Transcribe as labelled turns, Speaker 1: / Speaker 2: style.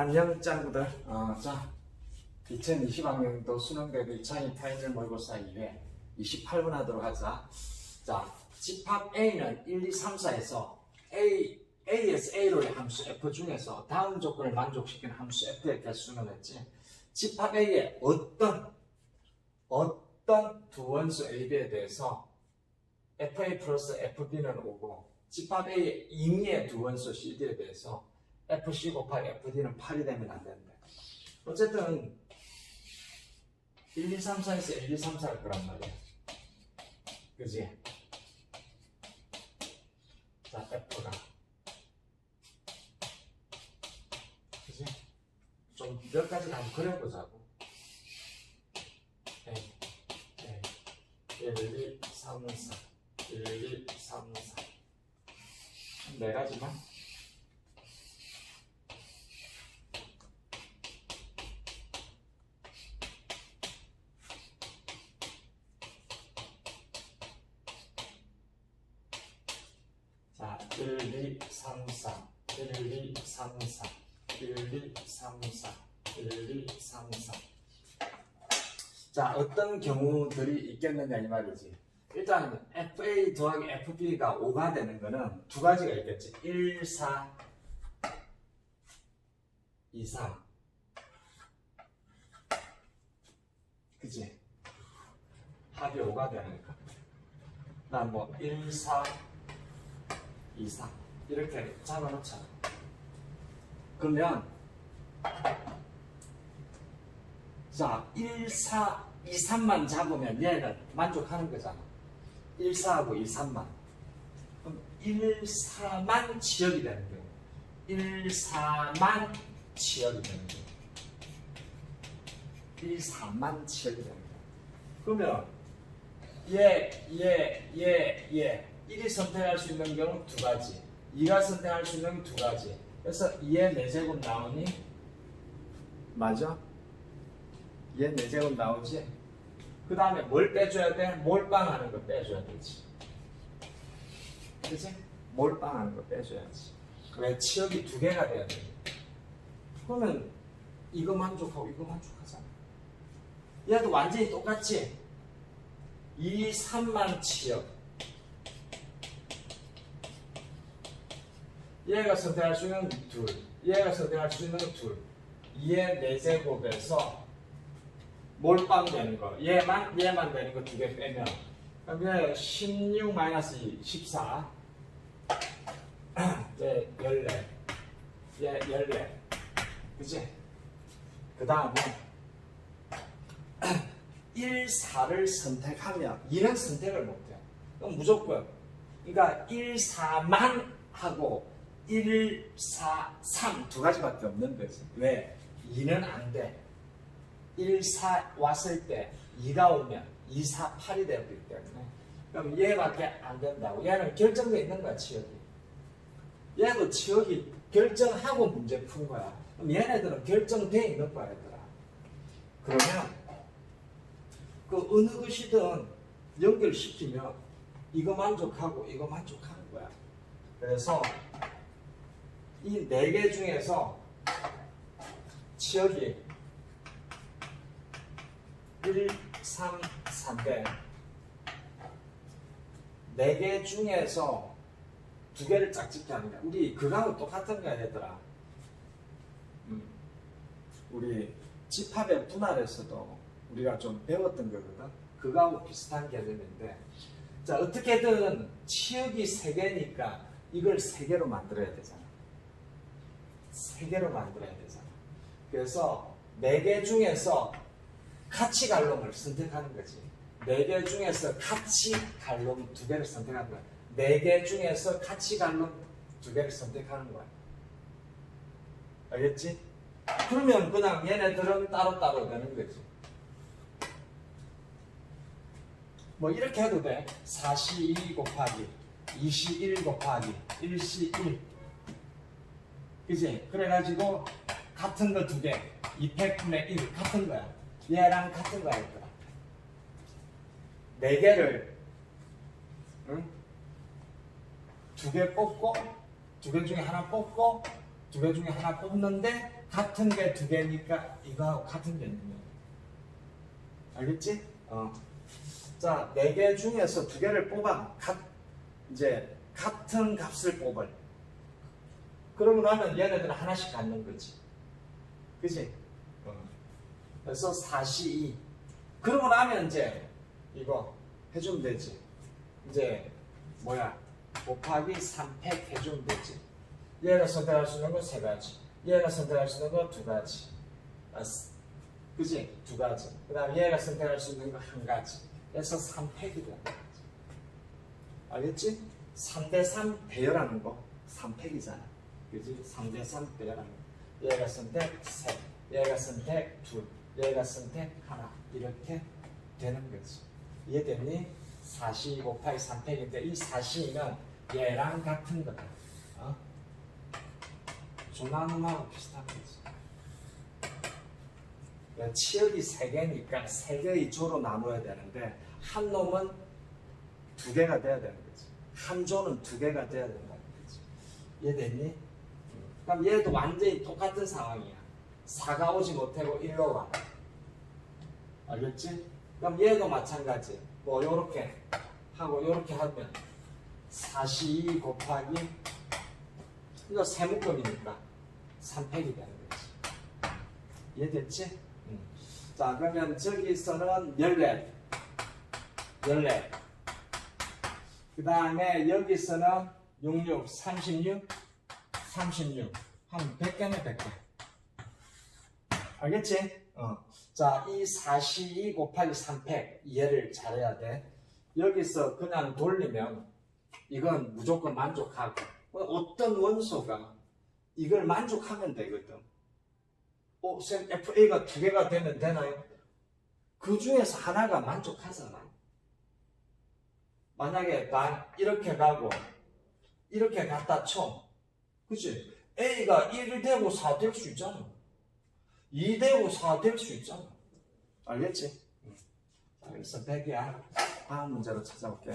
Speaker 1: 안녕 짱구들 어, 자 2020학년도 수능 대비 2028년 모의고사 2회 28분 하도록 하자. 자 집합 A는 1, 2, 3, 4에서 A, A에서 A로의 함수 F 중에서 다음 조건을 만족시키는 함수 F의 개수는 했지. 집합 A의 어떤 어떤 두 원수 AB에 대해서 FA 플러스 FB는 오고 집합 A의 임의의 두 원수 CD에 대해서 FC 곱하기 FD는 8이 되면 안 된다. 어쨌든 1, 2, 3, 4에서 1, 2, 3, 4일 거란 말이야. 그지? 자, F가. 그지? 좀 몇 가지 한번 그려보자고. A, A, 1, 2, 3, 4. 1, 2, 3, 4. 네 가지만. 자, 1, 2, 3, 4, 1, 2, 3, 4, 1, 2, 3, 4, 1, 2, 3, 4. 자, 어떤 경우들이 있겠느냐 이 말이지. 일단 FA 더하기 FB가 5가 되는 거는 두 가지가 있겠지. 1, 4, 2, 3. 그지? 합이 5가 되는 거. 난뭐 1, 4, 2, 3 이렇게 잡아놓자. 그러면 자 1, 4, 2, 3만 잡으면 얘는 만족하는 거잖아. 1, 4하고 2, 3만. 그럼 1, 4만 지역이 되는 거예요. 1, 4만 지역이 되는 거예요. 1, 4만 지역이 되는 거예요. 그러면 예, 예, 예, 예. 1이 선택할 수 있는 경우 두 가지. 2가 선택할 수 있는 두 가지. 그래서 2의 4제곱 나오니? 맞아? 2의 4제곱 나오지? 그 다음에 뭘 빼줘야 돼? 몰빵하는 거 빼줘야 되지. 그치? 몰빵하는 거 빼줘야지. 왜 치역이 두 개가 돼야 돼? 그러면 이거 만족하고 이거 만족하잖아. 얘도 완전히 똑같지? 2, 3만 치역. 얘가 선택할 수 있는 둘, 얘가 선택할 수 있는 둘. 2의 4제곱에서 몰빵 되는 거. 얘만, 얘만 되는 거 두 개 빼면. 그럼 얘16 마이너스 2, 14. 얘 14. 얘 14. 그치? 그 다음에 1, 4를 선택하면 2는 선택을 못해. 그럼 무조건. 그러니까 1, 4만 하고 1, 4, 3 두 가지밖에 없는 거지. 왜? 2는 안 돼. 1, 4 왔을 때 2가 오면 2, 4, 8이 되기 때문에 그럼 얘밖에 안 된다고. 얘는 결정돼 있는 거야, 치역이. 얘도 치역이 결정하고 문제 푼 거야. 그럼 얘네들은 결정돼 있는 거야, 얘들아. 그러면 그 어느 것이든 연결시키면 이거 만족하고 이거 만족하는 거야. 그래서 이 네 개 중에서 치역이 1, 3, 3대 네개 중에서 두 개를 짝짓기 거야. 우리 그거하고 똑같은 거야, 얘들아. 음. 우리 집합의 분할에서도 우리가 좀 배웠던 거거든. 그거하고 비슷한 개념인데, 자 어떻게든 치역이 세 개니까 이걸 세 개로 만들어야 되잖아. 세 개로 만들어야 되잖아. 그래서 네 개 중에서 같이 갈 놈을 선택하는 거지. 네 개 중에서 같이 갈놈두 개를 선택하는 거야. 네 개 중에서 같이 갈놈두 개를 선택하는 거야. 알겠지? 그러면 그냥 얘네들은 따로따로 되는 거지. 뭐 이렇게 해도 돼. 4C2 곱하기 2C1 곱하기 1C1 그지? 그래가지고 같은 거 두 개 200분의 1 같은 거야. 얘랑 같은 거야 얘들아. 네 개를 응? 두 개 뽑고 두 개 중에 하나 뽑고 두 개 중에 하나 뽑는데 같은 게 두 개니까 이거하고 같은 게 있는 거야. 알겠지? 어. 자, 네 개 중에서 두 개를 뽑아. 각, 이제 같은 값을 뽑을. 그러고 나면 얘네들은 하나씩 갖는 거지. 그지? 어. 그래서 42. 그러고 나면 이제 이거 해주면 되지. 이제 뭐야? 곱하기 3팩 해주면 되지. 얘가 선택할 수 있는 거 세 가지. 얘가 선택할 수 있는 거 두 가지. 그지? 두 가지. 그 다음에 얘가 선택할 수 있는 거 한 가지. 그래서 3팩이 되는 거지. 알겠지? 3대3 배열하는 거 3팩이잖아. 그지? 3대3 배열하는 거. 얘가 선택 셋, 얘가 선택 둘, 얘가 선택 하나. 이렇게 되는 거지. 이해됐니? 42 곱하기 3팩인데 이 42는 얘랑 같은 거다. 어? 조나눔하고 비슷한 거지. 그러니까 치역이 세 개니까 세 개의 조로 나눠야 되는데 한 놈은 두 개가 돼야 되는 거지. 한 조는 두 개가 돼야 된다는 거지. 이해됐니? 그럼 얘도 완전히 똑같은 상황이야. 4가 오지 못하고 1로 와. 알겠지? 그럼 얘도 마찬가지. 뭐 요렇게 하고 요렇게 하면 42 곱하기 이거 세묶음이니까 3팩이 되는 거지. 이해됐지? 음. 자 그러면 저기서는 14 14. 그 다음에 여기서는 66, 36, 36. 한 100개네, 100개. 알겠지? 어. 자, 이 42 곱하기 3팩, 이해를 잘해야 돼. 여기서 그냥 돌리면 이건 무조건 만족하고, 어, 어떤 원소가 이걸 만족하면 되거든. 어, 쌤, FA가 두 개가 되면 되나요? 그 중에서 하나가 만족하잖아. 만약에 나 이렇게 가고 이렇게 갖다 쳐. 그치? A가 1 되고 4 될 수 있잖아. 2 되고 4 될 수 있잖아. 알겠지? 자, 그래서 100이야. 다음 문제로 찾아올게.